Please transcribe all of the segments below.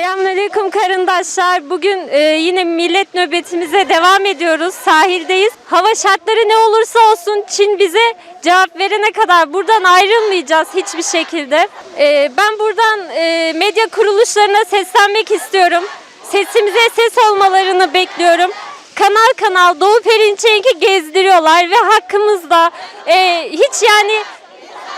Selamünaleyküm karındaşlar. Bugün e, yine millet nöbetimize devam ediyoruz. Sahildeyiz. Hava şartları ne olursa olsun Çin bize cevap verene kadar buradan ayrılmayacağız hiçbir şekilde. E, ben buradan e, medya kuruluşlarına seslenmek istiyorum. Sesimize ses olmalarını bekliyorum. Kanal kanal Doğu Perinçek'i gezdiriyorlar ve hakkımızda e, hiç yani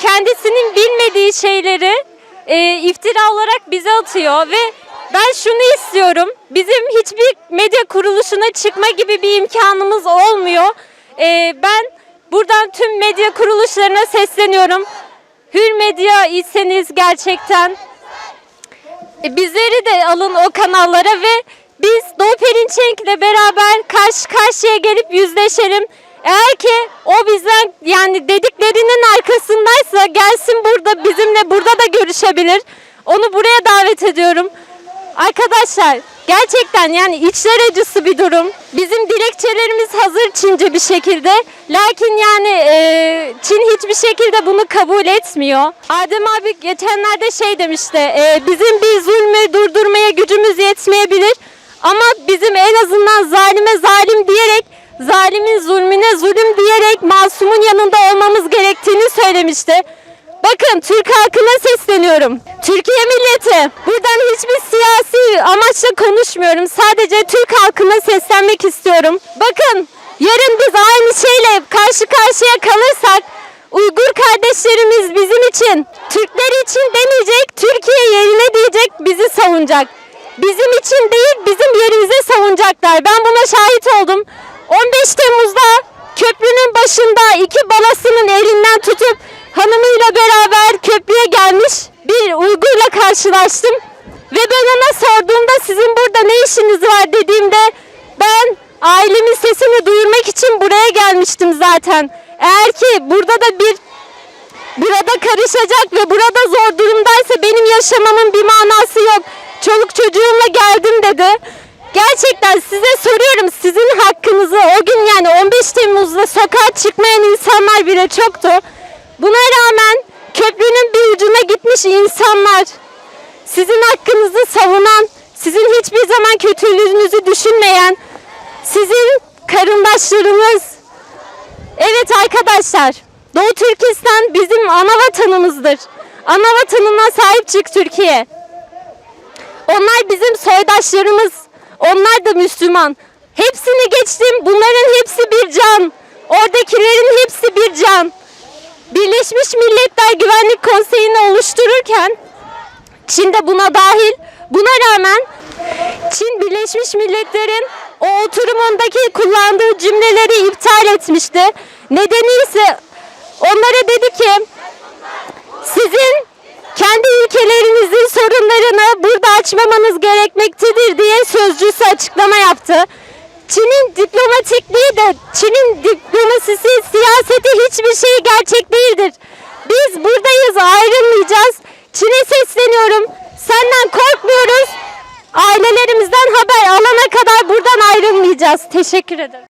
kendisinin bilmediği şeyleri e, iftira olarak bize atıyor ve ben şunu istiyorum. Bizim hiçbir medya kuruluşuna çıkma gibi bir imkanımız olmuyor. E, ben buradan tüm medya kuruluşlarına sesleniyorum. Hür medya iseniz gerçekten e, bizleri de alın o kanallara ve biz Doğu Perinçek'le beraber karşı karşıya gelip yüzleşelim. Eğer ki o bizden yani dediklerinin arkasındaysa gelsin burada bizimle burada da görüşebilir. Onu buraya davet ediyorum. Arkadaşlar gerçekten yani içler acısı bir durum. Bizim dilekçelerimiz hazır Çince bir şekilde. Lakin yani e, Çin hiçbir şekilde bunu kabul etmiyor. Adem abi geçenlerde şey demişti. e, bizim bir zulmü durdurmaya gücümüz yetmeyebilir. Ama bizim en azından zalime zalim diyerek zalimin zulmüne zulüm diyerek masumun yanında olmamız gerektiğini söylemişti. Bakın Türk halkına sesleniyorum. Türkiye milleti. Buradan hiçbir siyasi amaçla konuşmuyorum. Sadece Türk halkına seslenmek istiyorum. Bakın yarın biz aynı şeyle karşı karşıya kalırsak Uygur kardeşlerimiz bizim için, Türkler için demeyecek, Türkiye yerine diyecek, bizi savunacak. Bizim için değil, bizim yerimize savunacaklar. Ben buna şahit oldum. 15 Temmuz'da köprünün başında iki balasının elinden tutup hanımıyla beraber köprüye gelmiş bir Uygur'la karşılaştım. Ve ben ona sorduğumda sizin burada ne işiniz var dediğimde ben ailemin sesini duyurmak için buraya gelmiştim zaten. Eğer ki burada da bir burada karışacak ve burada zor durumdaysa benim yaşamamın bir manası yok. Çoluk çocuğumla geldim dedi. Gerçekten size soruyorum sizin hakkınızı o gün yani 15 Temmuz'da sokağa çıkmayan insanlar bile çoktu. Buna rağmen köprünün bir ucuna gitmiş insanlar sizin hakkınızı savunan, sizin hiçbir zaman kötülüğünüzü düşünmeyen, sizin karındaşlarımız. Evet arkadaşlar, Doğu Türkistan bizim ana vatanımızdır. Ana vatanına sahip çık Türkiye. Onlar bizim soydaşlarımız. Onlar da Müslüman. Hepsini geçtim. Bunların hepsi bir can. Oradakilerin hepsi bir can. Birleşmiş Milletler Güvenlik Konseyi'ni oluştururken Çin de buna dahil. Buna rağmen Çin Birleşmiş Milletler'in o oturumundaki kullandığı cümleleri iptal etmişti. Nedeni ise onlara dedi ki sizin kendi ülkelerinizin sorunlarını burada açmamanız gerekmektedir diye sözcüsü açıklama yaptı. Çin'in diplomatikliği de, Çin'in diplomasisi, siyaseti hiçbir şey gerçek değildir. Biz buradayız, ayrılmayacağız. Çin'e sesleniyorum. Ayrılmayacağız. Teşekkür ederim.